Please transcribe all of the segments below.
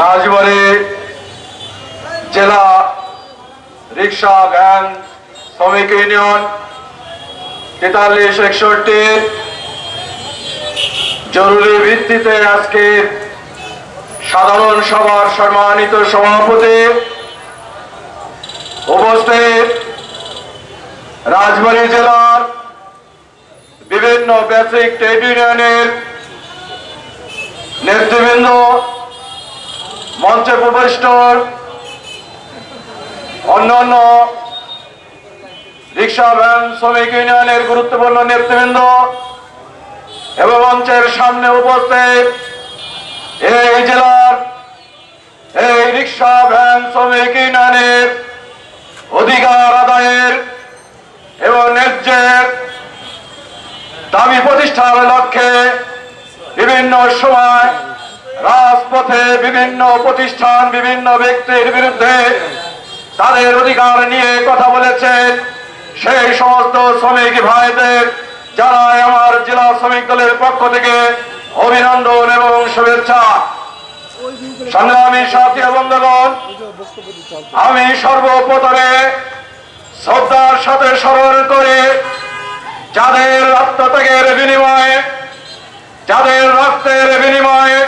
রাজবাড়ী, জেলা রিক্সা ভ্যান শ্রমিক ইউনিয়ন, তেতাল্লিশ, একষট্টি। জরুরি ভিত্তিতে আজকে সাধারণ সভার সম্মানিত সভাপতি উপস্থিত। রাজবাড়ী জেলার বিভিন্ন বেসিক ট্রেড ইউনিয়নের নেতৃবৃন্দ, মঞ্চে উপবিষ্ট, অন্যান্য রিক্সা, ভ্যান, শ্রমিক ইউনিয়নের গুরুত্বপূর্ণ নেতৃবৃন্দ এবং মঞ্চের সামনে উপস্থিত এই জেলার এই রিক্সা, ভ্যান, শ্রমিক ইউনিয়নের অধিকার আদায়ের এবং ন্যায্যের দাবি প্রতিষ্ঠার লক্ষ্যে বিভিন্ন সময় রাজপথে বিভিন্ন প্রতিষ্ঠান, বিভিন্ন ব্যক্তির বিরুদ্ধে তাদের অধিকার নিয়ে কথা বলেছেন সেই সমস্ত শ্রমিক ভাইদের জানায় আমার জেলা শ্রমিক দলের পক্ষ থেকে অভিনন্দন এবং শুভেচ্ছা। সংগ্রামী সাথী বন্ধুগণ, আমি সর্বপ্রথমে শ্রদ্ধার সাথে স্মরণ করে যাদের আত্মত্যাগের বিনিময়ে, যাদের রক্তের বিনিময়ে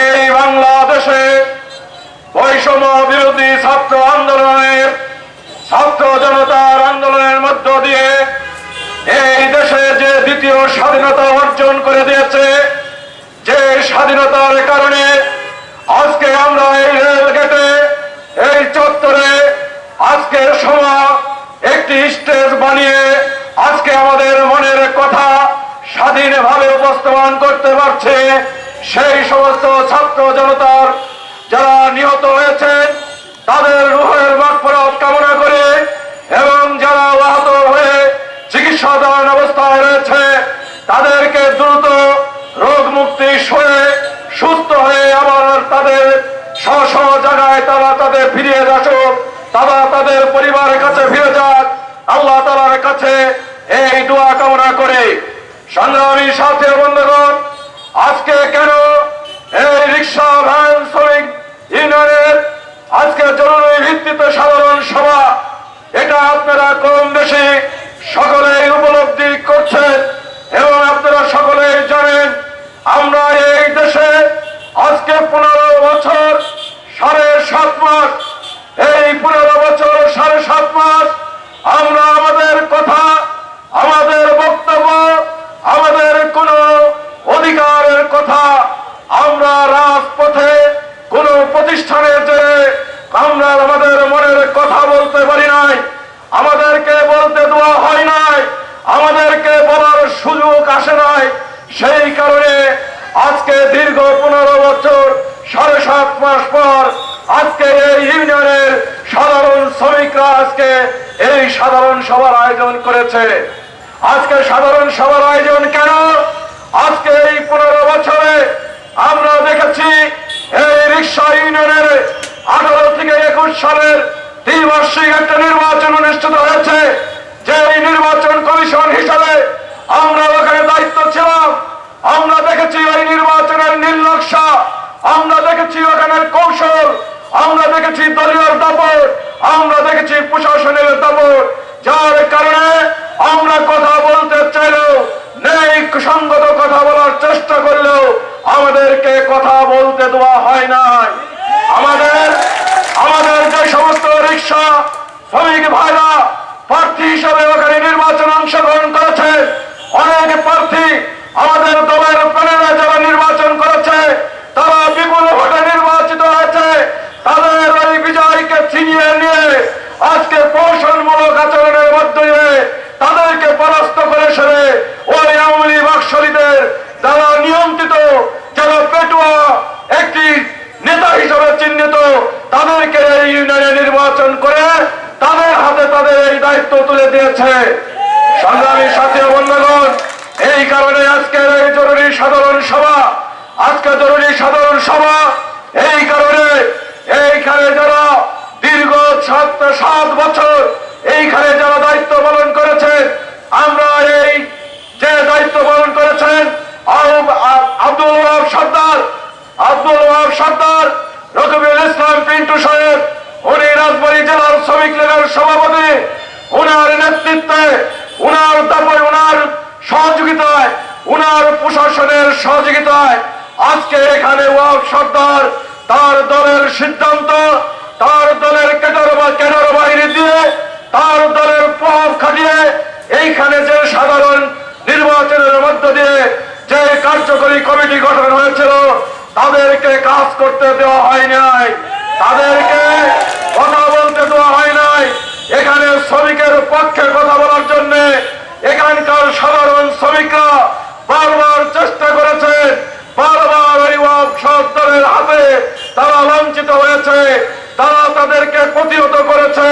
এই বাংলাদেশে বৈষম্য বিরোধী ছাত্র আন্দোলনের, ছাত্র জনতার আন্দোলনের মধ্য দিয়ে এই দেশে যে দ্বিতীয় স্বাধীনতা অর্জন করে দিয়েছে, যে স্বাধীনতার কারণে আজকে আমরা এই রেল গেটে এই চত্বরে আজকের সময় একটি স্টেজ বানিয়ে আজকে আমাদের মনের কথা স্বাধীনভাবে উপস্থাপন করতে পারছে সেই সমস্ত ছাত্র জনতার যারা নিহত হয়েছেন, তাদের রুহের মাগফিরাত কামনা করে এবং যারা আহত হয়ে চিকিৎসাধীন অবস্থায় রয়েছে, তাদেরকে দ্রুত রোগ মুক্তি হয়ে সুস্থ হয়ে আবার তাদের স্ব জায়গায় তারা তাদের ফিরিয়ে আসুক, তারা তাদের পরিবারের কাছে ফিরে যাক, আল্লাহ তালার কাছে এই দোয়া কামনা করে সংগ্রামী সাথে বন্ধুগণ আজকে কেন এই রিক্সা ভ্যান শ্রমিক ইউনিয়নের আজকে জরুরি ভিত্তিতে সাধারণ সভা এটা আপনারা কম বেশি সকলেই উপলব্ধি করছেন এবং আপনারা সকলেই জানেন আমরা এই দেশে আজকে পনেরো বছর সাড়ে সাত মাস এই পনেরো বছর সাড়ে সাত মাস আমরা আমাদের কথা আমাদের বক্তব্য আমাদের কোন অধিকারের কথা আমরা রাজপথে কোন প্রতিষ্ঠানের যে আমরা আমাদের মনের কথা বলতে পারি নাই আমাদেরকে বলতে দেওয়া হয় নাই আমাদেরকে বলার সুযোগ আসে নাই সেই কারণে আজকে দীর্ঘ পনেরো বছর, সাড়ে সাত মাস পর আজকে এই ইউনিয়নের সাধারণ শ্রমিকরা আজকে এই সাধারণ সভার আয়োজন করেছে। আজকে সাধারণ সভার আয়োজন কেন? আজকে এই পনেরো বছরে আমরা দেখেছি এই রিক্সা ইউনিয়নের আঠারো থেকে একুশ সালের দ্বিবার্ষিক একটা নির্বাচন অনুষ্ঠিত হয়েছে। যে এই নির্বাচন কমিশন হিসাবে আমরা ওখানে দায়িত্ব ছিলাম। আমরা দেখেছি ওই নির্বাচনের নির্লক্ষা আমরা দেখেছি ওখানের কৌশল, আমরা দেখেছি দলীয় দাপট, আমরা দেখেছি প্রশাসনের দাপট। যার কারণে আমরা কথা বলতে চাইলেও নেই সঙ্গত কথা বলার চেষ্টা করলেও আমাদেরকে কথা বলতে দেওয়া হয় নাই। আমাদের আমাদের যে সমস্ত রিক্সা, শ্রমিক ভাইরা প্রার্থী হিসাবে ওখানে নির্বাচন অংশগ্রহণ করেছে অনেক প্রার্থী আমাদের দলের তাদেরকে এই ইউনিয়নে নির্বাচন করে তাদের হাতে তাদের এই দায়িত্ব তুলে দিয়েছে। সংগ্রামী সাথী বন্ধগণ, এই কারণে আজকের এই জরুরি সাধারণ সভা, আজকে জরুরি সাধারণ সভা, এই কারণে এইখানে যারা দীর্ঘ সাত সাত বছর এইখানে যারা দায়িত্ব পালন করেছেন আমরা এই যে দায়িত্ব পালন করেছেন আব্দুল সর্দার আব্দুল সর্দার রকবিউল ইসলাম পিন্টু সাহেব, উনি রাজবাড়ি জেলার শ্রমিক লীগের সভাপতি। উনার নেতৃত্বে, উনার দাপয় উনার সহযোগিতায়, উনার প্রশাসনের সহযোগিতায় আজকে এখানে ওয়াব সর্দার, তার দলের সিদ্ধান্ত, তার দলের কেটার বা কেটার বাইরে দিয়ে, তার দলের প্রভাব খাটিয়ে এইখানে যে সাধারণ নির্বাচনের মধ্য দিয়ে যে কার্যকরী কমিটি গঠন হয়েছিল তাদেরকে কাজ করতে দেওয়া হয় নাই। তাদেরকে কথা বলতে দেওয়া হয় নাই। এখানে শ্রমিকের পক্ষে কথা বলার জন্য এখানকার সাধারণ শ্রমিকরা বারবার চেষ্টা করেছেন। বারবার ওই সদরের হাতে তারা লাঞ্ছিত হয়েছে। তারা তাদেরকে প্রতিহত করেছে।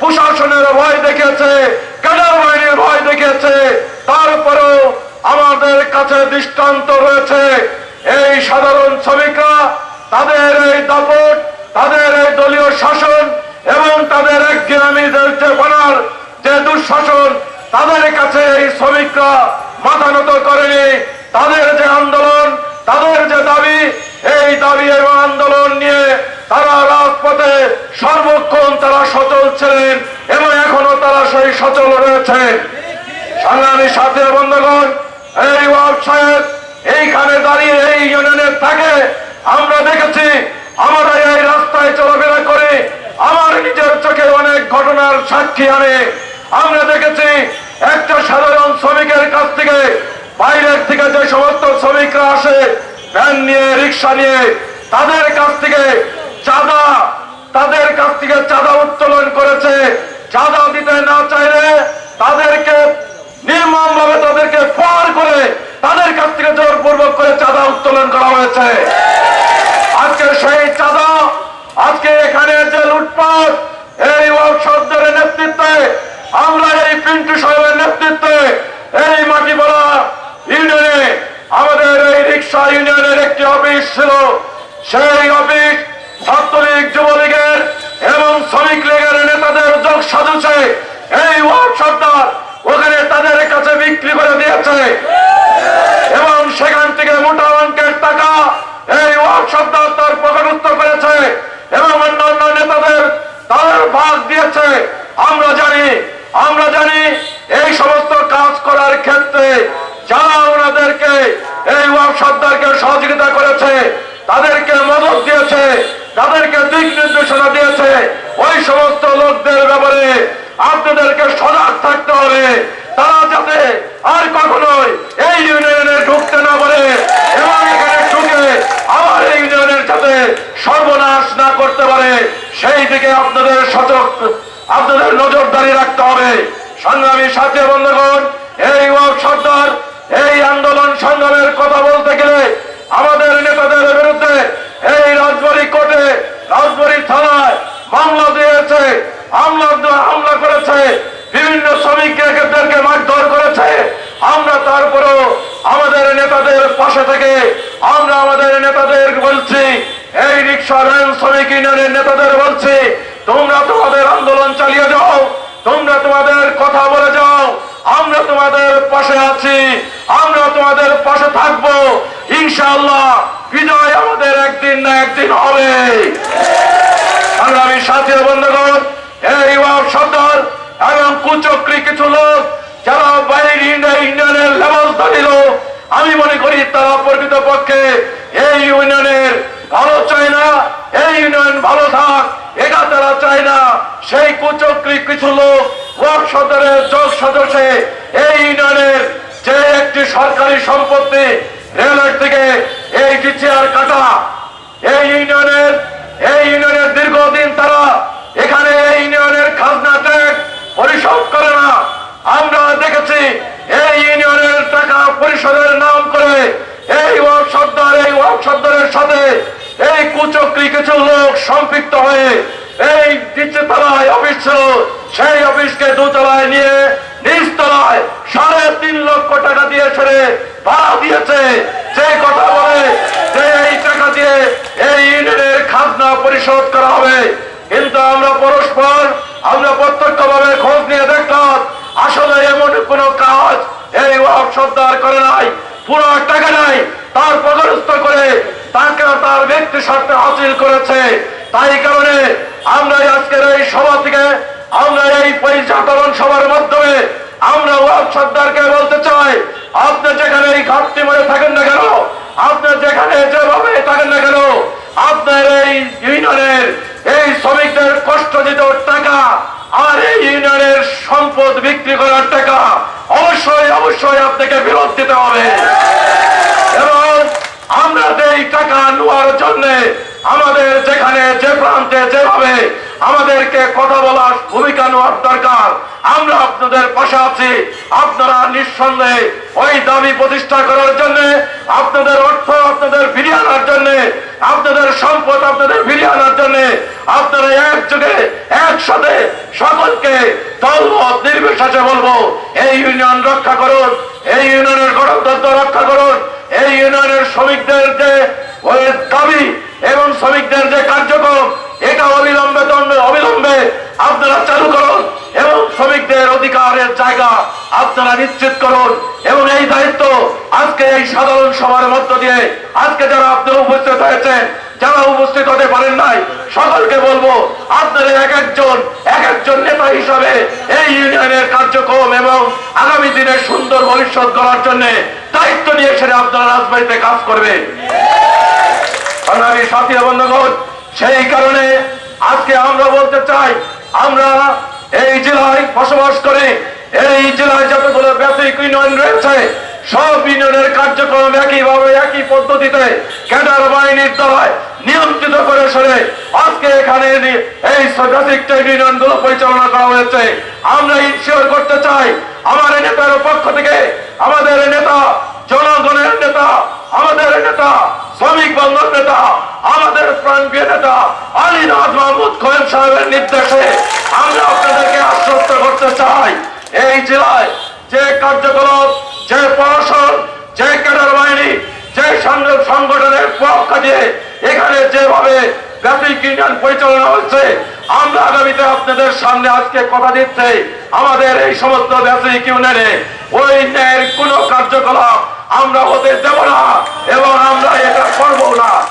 প্রশাসনের ভয় দেখেছে ক্যাডার বাহিনীর ভয় দেখেছে তারপরেও আমাদের কাছে দৃষ্টান্ত রয়েছে। এই সাধারণ শ্রমিকরা, তাদের এই দাপট, তাদের এই দলীয় শাসন এবং তাদের একঘেয়ামিদের যে বানার যে দুঃশাসন, তাদের কাছে এই শ্রমিকরা মাথা নত করেনি। তাদের যে আন্দোলন, তাদের যে দাবি, এই দাবি এবং আন্দোলন নিয়ে তারা রাজপথে সর্বক্ষণ তারা সচল ছিলেন এবং এখনও তারা সেই সচল রয়েছে। সংগ্রামী সাথে বন্ধুগণ, এই ওয়ার্ড সাহেব এইখানে দাঁড়িয়ে এই ইউনিয়নের থাকে আমরা দেখেছি আমরা এই রাস্তায় চলাফেরা করে আমার নিজের চোখে অনেক ঘটনার সাক্ষী আনে। আমরা দেখেছি একটা সাধারণ শ্রমিকের কাছ থেকে বাইরের থেকে যে সমস্ত শ্রমিকরা আসে, ভ্যান নিয়ে রিক্সা নিয়ে, তাদের কাছ থেকে চাঁদা, তাদের কাছ থেকে চাঁদা উত্তোলন করেছে। চাঁদা দিতে না চাইলে তাদেরকে নির্মম ভাবে তাদেরকে ফার করে তাদের কাছ থেকে জোরপূর্বক করে চাঁদা উত্তোলন করা হয়েছে। আজকে সেই চাঁদা, আজকে এখানে যে লুটপাট, এই ওয়ার্কশপদের নেতৃত্বে, আমরা এই পিন্টু সাহেবের নেতৃত্বে, এই মাটিপাড়া ইউনিয়নে, আমাদের এই রিক্সা ইউনিয়নের একটি অফিস ছিল। সেই অফিস ছাত্রলীগ, যুবলীগের এবং শ্রমিক লীগের নেতাদের যোগ সাজুছে। এই ওয়ার্কশপদার ওখানে তাদের কাছে বিক্রি করে দিয়েছে। সেখান থেকে মোটা অঙ্কের টাকা এই ওয়ার্কশপদার তার পকেটস্থ করেছে এবং অন্যান্য নেতাদের তাদের ভাগ দিয়েছে। আমরা জানি আমরা জানি এই সমস্ত কাজ করার ক্ষেত্রে যারা ওনাদেরকে এই ওয়ার্কশপদারকে সহযোগিতা করেছে, তাদেরকে মদত দিয়েছে, তাদেরকে দিক নির্দেশনা দিয়েছে, ওই সমস্ত লোকদের ব্যাপারে আপনাদেরকে সজাগ থাকতে হবে। তারা যাতে আর কখনোই এই ইউনিয়নে ঢুকতে না পারে এবং এখানে ঢুকে আবার এই ইউনিয়নের সাথে সর্বনাশ না করতে পারে, সেই দিকে আপনাদের সচক, আপনাদের নজরদারি রাখতে হবে। সংগ্রামী সাথী বন্ধুগণ, এই ওয়াক সর্দার, এই আন্দোলন সংগ্রামের কথা বলতে গেলে আমাদের নেতাদের বিরুদ্ধে এই রাজবাড়ী কোর্টে, রাজবাড়ী থানায় মামলা দিয়েছে। হামলা করেছে বিভিন্ন শ্রমিকদেরকে মারধর করেছে। আমরা তারপরেও আমাদের নেতাদের পাশে থেকে আমরা আমাদের নেতাদের বলছি, এই রিক্সা ভ্যান শ্রমিক ইউনিয়নের নেতাদের বলছি, তোমরা তোমাদের আন্দোলন চালিয়ে যাও, তোমরা তোমাদের কথা বলে যাও, আমরা তোমাদের পাশে আছি, আমরা তোমাদের পাশে থাকব। ইনশাআল্লাহ বিজয় আমাদের একদিন না একদিন হবে। সংগ্রামী সাথী ও বন্ধুগণ, এই সর্দার এবং কুচক্রি কিছু লোক যারা বাইরে ইউনিয়নের লেবাস ধরিল। আমি মনে করি তারা প্রকৃত পক্ষে এই ইউনিয়নের ভালো চায় না, এই ইউনিয়ন ভালো থাক, এটা তারা চায় না। সেই কুচক্রি কিছু লোক ওয়ার্ড সদরের যোগ সদস্যে এই ইউনিয়নের যে একটি সরকারি সম্পত্তি রেলের থেকে এই চেয়ার কাটা, এই ইউনিয়নের এই ইউনিয়নের দীর্ঘদিন তারা এখানে এই ইউনিয়নের খাজনা ট্যাক্স পরিশোধ করে না আমরা দেখেছি এই ইউনিয়নের টাকা পরিশোধের নাম করে এই ওয়ার্ড সর্দার এই ওয়ার্ড সর্দারের সাথে এই কুচক্রি কিছু লোক সম্পৃক্ত হয়ে এই নিচে তলায় অফিস সেই অফিসকে দোতলায় নিয়ে নিচতলায় সাড়ে তিন লক্ষ টাকা দিয়ে ছেড়ে ভাড়া দিয়েছে। যে কথা বলে যে এই টাকা দিয়ে এই ইউনিয়নের খাজনা পরিশোধ করা হবে। কিন্তু আমরা পরস্পর, আমরা প্রত্যক্ষ ভাবে খোঁজ নিয়ে দেখলাম, আসলে এমন কোন কাজ এই ওয়াক সর্দার করে নাই। পুরো টাকা নাই তার পদস্থ করে, তাকে তার ব্যক্তি স্বার্থে হাসিল করেছে। তাই কারণে আমরা আজকের এই সভা থেকে আমরা এই পরিচালন সভার মাধ্যমে আমরা ওয়াব সর্দারকে বলতে চাই, আপনি যেখানে এই ঘাটতি মনে থাকেন না কেন, আপনি যেখানে যেভাবে থাকেন না কেন, আপনার এই ইউনিয়নের, এই শ্রমিকদের কষ্ট দিত টাকা আর এই ইউনিয়নের সম্পদ বিক্রি করার টাকা অবশ্যই অবশ্যই আপনাকে ফেরত দিতে হবে। এবং আমরা এই টাকা আমাদের যেখানে, যে প্রান্তে, যেভাবে আমাদেরকে কথা বলার ভূমিকা নেওয়ার দরকার, আমরা আপনাদের পাশে আছি। আপনারা নিঃসন্দেহে ওই দাবি প্রতিষ্ঠা করার জন্য, আপনাদের অর্থ আপনাদের ফিরিয়ে আনার জন্য, আপনাদের সম্পদ আপনাদের ফিরিয়ে আনার জন্য, আপনারা একযোগে, একসাথে সকলকে দলমত নির্বিশেষে বলব, এই ইউনিয়ন রক্ষা করুন, এই ইউনিয়নের গণতন্ত্র রক্ষা করুন, এই ইউনিয়নের শ্রমিকদের যে ওই দাবি এবং শ্রমিকদের যে কার্যক্রম, এটা অবিলম্বে অবিলম্বে আপনারা চালু করুন এবং শ্রমিকদের অধিকারের জায়গা আপনারা নিশ্চিত করুন এবং এই দায়িত্ব আজকে এই সাধারণ সভার মধ্য দিয়ে আজকে যারা আপনারা উপস্থিত হয়েছেন, যারা উপস্থিত হতে পারেন নাই, সকলকে বলব আপনারা এক একজন এক একজন নেতা হিসাবে এই ইউনিয়নের কার্যক্রম এবং আগামী দিনে সুন্দর ভবিষ্যৎ করার জন্য দায়িত্ব নিয়ে সেটা আপনারা রাজবাড়িতে কাজ করবেন। সংগ্রামী সাথী বন্ধুগণ, সেই কারণে আজকে আমরা বলতে চাই, আমরা এই জেলায় বসবাস করে, এই জেলায় যতগুলো ব্যাপক ইউনিয়ন রয়েছে, সব ইউনিয়নের কার্যক্রম একইভাবে, একই পদ্ধতিতে ক্যাডার বাহিনীর দ্বারায় নিয়ন্ত্রিত করে সরে আজকে এখানে এই বেসিক ট্রেড ইউনিয়নগুলো পরিচালনা করা হয়েছে। আমরা ইনশিওর করতে চাই, আমার নেতার পক্ষ থেকে, আমাদের নেতা, জনগণের নেতা, আমাদের নেতা শ্রমিক বন্ধন নেতা, আমাদের প্রাণপ্রিয় নেতা আলীনাথ মাহমুদ খোয়েব সাহেবের নির্দেশে আমরা আপনাদেরকে আশ্বস্ত করতে চাই। এই জেলায় যে কার্যকলাপ, যে প্রশাসন, যে ক্যাডার বাহিনী, যে সংগ- সংগঠনের পক্ষ দিয়ে এখানে যেভাবে ব্যাপক ইউনিয়ন পরিচালনা হচ্ছে, আমরা আগামীতে আপনাদের সামনে আজকে কথা দিচ্ছি আমাদের এই সমস্ত ব্যাপক ইউনিয়নে। ওই ন্যায়ের কোনো কার্যকলাপ আমরা হতে দেব না এবং আমরা এটা করব না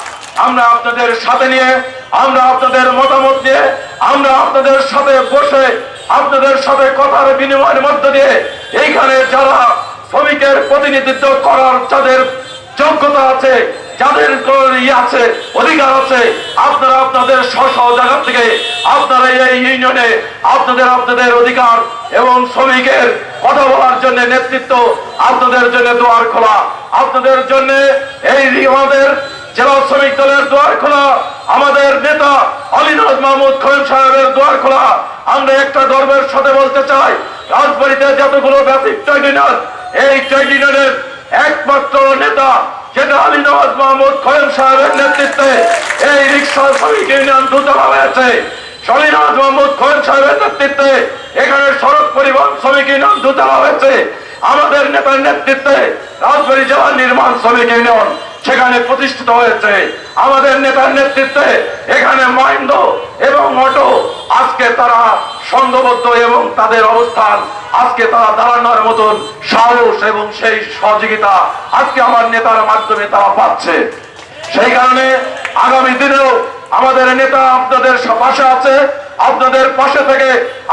আমরা আপনাদের সাথে নিয়ে, আমরা আপনাদের মতামত নিয়ে আমরা আপনাদের সাথে বসে, আপনাদের সাথে কথার বিনিময়ের মধ্য দিয়ে এইখানে যারা শ্রমিকের প্রতিনিধিত্ব করার যাদের যোগ্যতা আছে, যাদের ইয়ে আছে, অধিকার আছে, আপনারা আপনাদের স্ব জায়গা থেকে আপনারা এই ইউনিয়নে আপনাদের আপনাদের অধিকার এবং শ্রমিকের কথা বলার জন্য নেতৃত্ব, আপনাদের জন্য দুয়ার খোলা, আপনাদের জন্য এই আমাদের জেলা শ্রমিক দলের দুয়ার খোলা, আমাদের নেতা অলিনাথ মাহমুদ খোয়েম সাহেবের দুয়ার খোলা। আমরা একটা গর্বের সাথে বলতে চাই, রাজবাড়িতে যতগুলো ব্যতিক ট্রেড ইউনিয়ন এই ট্রেড ইউনিয়নের একমাত্র নেতা যেটা আলীনওয়াজ মাহমুদ খোয়েম সাহেবের নেতৃত্বে এই রিক্সা শ্রমিক ইউনিয়ন দুতলা হয়েছে শরীরাজ মাহমুদ খোয়েন সাহেবের নেতৃত্বে এখানে সড়ক পরিবহন শ্রমিক ইউনিয়ন দুতলা হয়েছে আমাদের নেতার নেতৃত্বে রাজবাড়ী জেলা নির্মাণ শ্রমিক ইউনিয়ন সেখানে প্রতিষ্ঠিত হয়েছে। আমাদের নেতার নেতৃত্বে এখানে মহেন্দ্র এবং অটো আজকে তারা সংঘবদ্ধ এবং তাদের অবস্থান আজকে তারা দাঁড়ানোর মতন সাহস এবং সেই সহযোগিতা আজকে আমার নেতার মাধ্যমে তারা পাচ্ছে। সেই কারণে আগামী দিনেও আমাদের নেতা আপনাদের পাশে আছে, আপনাদের পাশে থেকে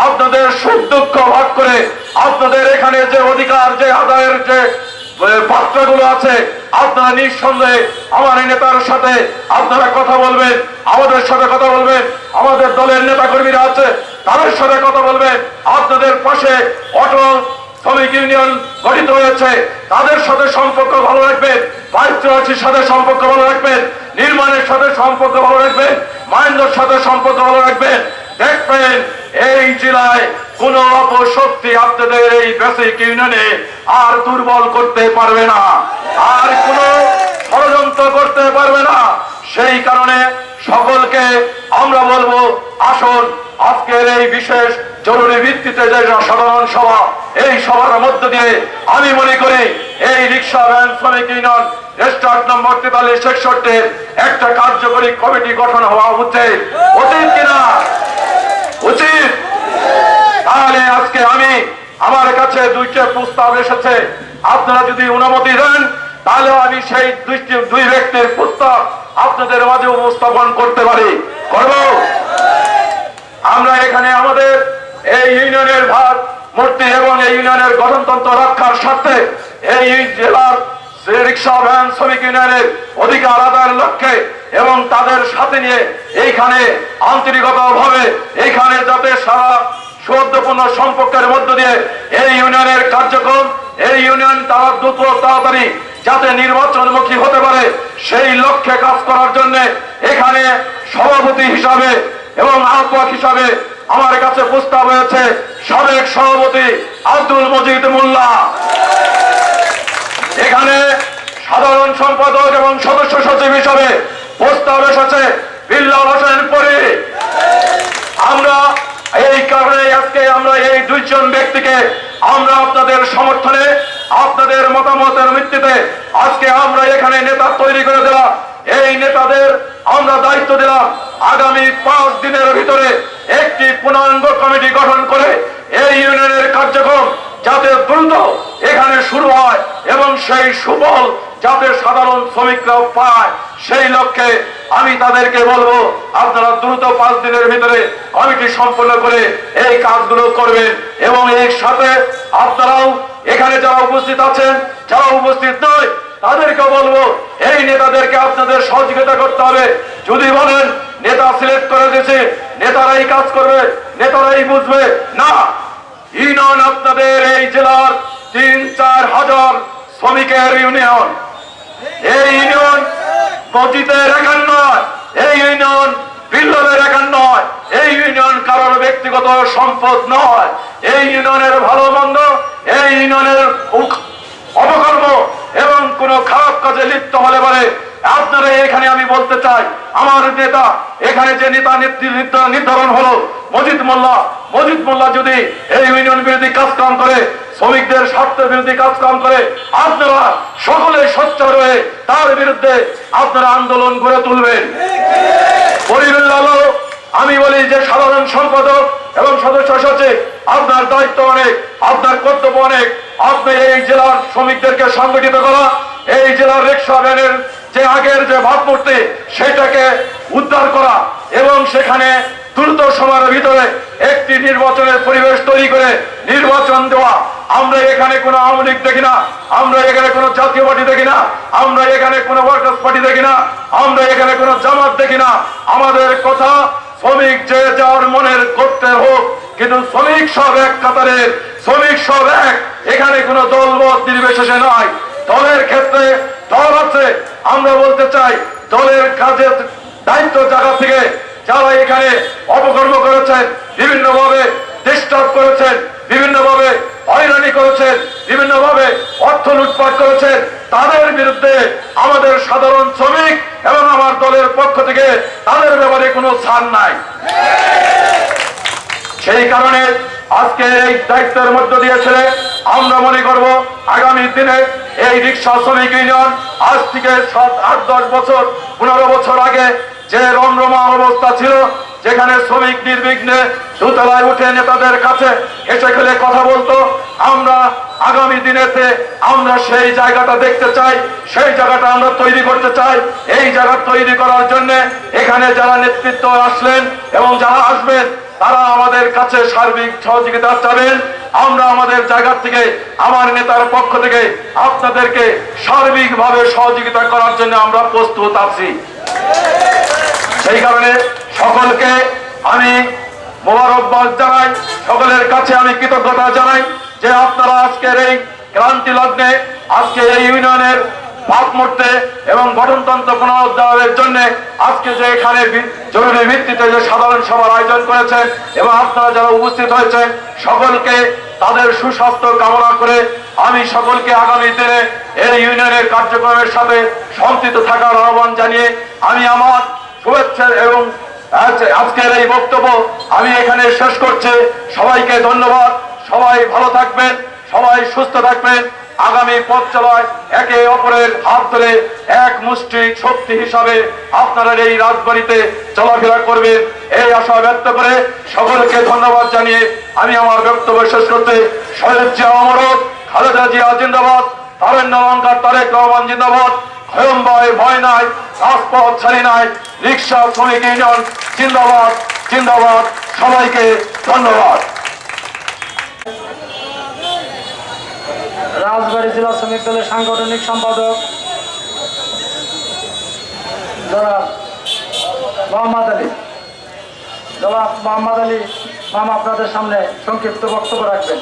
আপনাদের সুখ দুঃখ ভাগ করে আপনাদের এখানে যে অধিকার, যে আদায়ের যে পাত্রগুলো আছে আপনারা নিঃসন্দেহে আমার নেতার সাথে আপনারা কথা বলবেন, আমাদের সাথে কথা বলবেন, আমাদের দলের নেতা কর্মীরা আছে, তাদের সাথে কথা বলবেন। আপনাদের পাশে অটল শ্রমিক ইউনিয়ন গঠিত হয়েছে, তাদের সাথে সম্পর্ক ভালো রাখবেন, বাইশ চুরাশির সাথে সম্পর্ক ভালো রাখবেন, নির্মাণের সাথে সম্পর্ক ভালো রাখবেন মাইন্ডের সাথে সম্পর্ক ভালো রাখবেন। দেখবেন এই জেলায় কোন অপশক্তি আপনাদের এই বেসিক ইউনিয়নে আর দুর্বল করতে পারবে না। আর কোন ষড়যন্ত্র করতে পারবে না সেই কারণে সকলকে আমরা বলব, আসুন, আজকের এই বিশেষ জরুরি ভিত্তিতে যে সাধারণ সভা, এই সভার মধ্য দিয়ে আমি মনে করি এই রিক্সা ভ্যান শ্রমিক ইউনিয়ন রেস্টার্ট নম্বর তেতাল্লিশ একষট্টির একটা কার্যকরী কমিটি গঠন হওয়া উচিত। উচিত কিনা? উচিত। তাহলে আজকে আমি আমার কাছে দুইটা প্রস্তাব এসেছে। আপনারা যদি অনুমতি দেন তাহলে আমি সেই দুইটি দুই ব্যক্তির প্রস্তাব আপনাদের মাঝে উপস্থাপন করতে পারি। করব? আমরা এখানে আমাদের এই ইউনিয়নের ভাগ, মূর্তি এবং এই ইউনিয়নের গঠনতন্ত্র রক্ষার স্বার্থে এই জেলার রিক্সা, ভ্যান, শ্রমিক ইউনিয়নের অধিকার আদায়ের লক্ষ্যে এবং তাদের সাথে নিয়ে এইখানে আন্তরিকতাভাবে এইখানে যাতে সারা সৌহার্দ্যপূর্ণ সম্পর্কের মধ্য দিয়ে এই ইউনিয়নের কার্যক্রম, এই ইউনিয়ন তারা দ্রুত তাড়াতাড়ি যাতে নির্বাচনমুখী হতে পারে, সেই লক্ষ্যে কাজ করার জন্য এখানে সভাপতি হিসাবে এবং আহ্বায়ক হিসাবে আমার কাছে প্রস্তাব হয়েছে সাবেক সভাপতি আব্দুল মজিদ মোল্লা। এখানে সাধারণ সম্পাদক এবং সদস্য সচিব হিসাবে প্রস্তাব এসেছে বিল্লাল হোসেন পরি আমরা এই কারণে এই দুইজন ব্যক্তিকে আমরা আপনাদের সমর্থনে, আপনাদের মতামতের ভিত্তিতে আজকে আমরা এখানে নেতা তৈরি করে দিলাম। এই নেতাদের আমরা দায়িত্ব দিলাম আগামী পাঁচ দিনের ভিতরে একটি পূর্ণাঙ্গ কমিটি গঠন করে এই ইউনিয়নের কার্যক্রম যাতে দ্রুত এখানে শুরু হয় এবং সেই সুফল যাতে সাধারণ শ্রমিকরাও পায়, সেই লক্ষ্যে আমি তাদেরকে বলব, আপনারা দ্রুত পাঁচ দিনের ভিতরে কমিটি সম্পন্ন করে এই কাজগুলো করবেন এবং এর সাথে আপনারাও এখানে যারা উপস্থিত আছেন, যারা উপস্থিত নয় তাদেরকে বলব, এই নেতাদেরকে আপনাদের সহযোগিতা করতে হবে। যদি বলেন, নেতা সিলেক্ট করে দিয়েছে, নেতারাই কাজ করবে, নেতারাই বুঝবে। না, ইউনিয়ন আপনাদের এই জেলার তিন চার হাজার শ্রমিকের ইউনিয়ন। এই ইউনিয়ন পতিতের একান নয়, এই ইউনিয়ন বিল্লবের একান নয়, এই ইউনিয়ন কারোর ব্যক্তিগত সম্পদ নয়, এই ইউনিয়নের ভালো মন্দ, এই ইউনিয়নের অপকর্ম এবং কোন খারাপ কাজে লিপ্ত হলে পারে আপনারা এখানে আমি বলতে চাই, আমার নেতা, এখানে যে নেতা নির্ধারণ- হলো, মজিদ মোল্লা মজিদ মোল্লা যদি এই ইউনিয়ন বিরোধী কাজকাম করে, শ্রমিকদের স্বার্থ বিরোধী কাজকাম করে, আপনারা সকলে সোচ্চার হয়ে তার বিরুদ্ধে আপনারা আন্দোলন গড়ে তুলবেন। আমি বলি যে সাধারণ সম্পাদক এবং সদস্য সচিব আপনার দায়িত্ব অনেক, আপনার কর্তব্য অনেক। আপনি এই জেলার শ্রমিকদেরকে সংগঠিত করা, এই জেলার রিক্সা ভ্যানের যে আগের যে ভাবমূর্তি, সেটাকে উদ্ধার করা এবং সেখানে দ্রুত সময়ের ভিতরে একটি নির্বাচনের পরিবেশ তৈরি করে নির্বাচন দেওয়া। আমরা এখানে কোনো আওয়ামী লীগ দেখি না, আমরা এখানে কোনো জাতীয় পার্টি দেখি না, আমরা এখানে কোনো ওয়ার্কার্স পার্টি দেখি না, আমরা এখানে কোনো জামাত দেখি না। আমাদের কথা শ্রমিক যে যার মনের করতে হোক কিন্তু শ্রমিক সব এক কাতারের শ্রমিক সব এক। এখানে কোনো দলমত নির্বিশেষে নয় দলের ক্ষেত্রে দল আছে। আমরা বলতে চাই, দলের কাজের দায়িত্ব জায়গা থেকে যারা এখানে অপকর্ম করেছেন, বিভিন্নভাবে ডিস্টার্ব করেছেন, বিভিন্নভাবে হয়রানি করেছেন, বিভিন্নভাবে অর্থ লুটপাট করেছেন, তাদের বিরুদ্ধে আমাদের সাধারণ শ্রমিক এবং আমার দলের পক্ষ থেকে তাদের ব্যাপারে কোনো ছাড় নাই। সেই কারণে আজকে এই দায়িত্বের মধ্য দিয়েছে আমরা মনে করব আগামী দিনে এই রিক্সা শ্রমিক ইউনিয়ন আজ থেকে সাত, আট, দশ বছর, পনেরো বছর আগে যে রমরমা অবস্থা ছিল যেখানে শ্রমিক নির্বিঘ্নে দোতলায় উঠে নেতাদের কাছে এসে খেলে কথা বলতো, আমরা আগামী দিনেতে আমরা সেই জায়গাটা দেখতে চাই, সেই জায়গাটা আমরা তৈরি করতে চাই। এই জায়গা তৈরি করার জন্য এখানে যারা নেতৃত্ব আসলেন এবং যারা আসবেন, তারা আমাদের কাছে সার্বিক সহযোগিতা চাবেন। আমরা আমাদের জায়গা থেকে, আমার নেতার পক্ষ থেকে আপনাদেরকে সার্বিকভাবে সহযোগিতা করার জন্য আমরা প্রস্তুত আছি। সেই কারণে সকলকে আমি মোবারকবাদ জানাই, সকলের কাছে আমি কৃতজ্ঞতা জানাই যে আপনারা আজকের এই ক্রান্তি লগ্নে, আজকে এই ইউনিয়নের ভাবমূর্তে এবং গঠনতন্ত্র পুনরুদ্ধারের জন্য আজকে যে এখানে জরুরি ভিত্তিতে যে সাধারণ সভার আয়োজন করেছে এবং আপনারা যারা উপস্থিত হয়েছে, সকলকে তাদের সুস্বাস্থ্য কামনা করে আমি সকলকে আগামী দিনে এই ইউনিয়নের কার্যক্রমের সাথে সম্পৃক্ত থাকার আহ্বান জানিয়ে আমি আমার শুভেচ্ছা এবং আজকের এই বক্তব্য আমি এখানে শেষ করছি। সবাইকে ধন্যবাদ। সবাই ভালো থাকবেন, সবাই সুস্থ থাকবেন। আগামী পথ চলায় একে অপরের হাত ধরে এক মুষ্টি শক্তি হিসাবে আপনারা এই রাজবাড়িতে চলাফেরা করবেন। এই আশা ব্যক্ত করে সকলকে ধন্যবাদ জানিয়ে আমি আমার বক্তব্য শেষ করতে শহীদ জিয়া অমরত, খালেদা জিয়া জিন্দাবাদ তারেন্দ্র অলঙ্কার তারেক রহমান জিন্দাবাদ। ভয়ম ভয় ভয় নাই রাজপথ ছাড়ি নাই, রিক্সা শ্রমিক ইউনিয়ন, জিন্দাবাদ জিন্দাবাদ, সবাইকে ধন্যবাদ। রাজবাড়ী জেলা শ্রমিক দলের সাংগঠনিক সম্পাদক মোহাম্মদ আলী। জনাব মোহাম্মদ আলী, মাম আপনাদের সামনে সংক্ষিপ্ত বক্তব্য রাখবেন।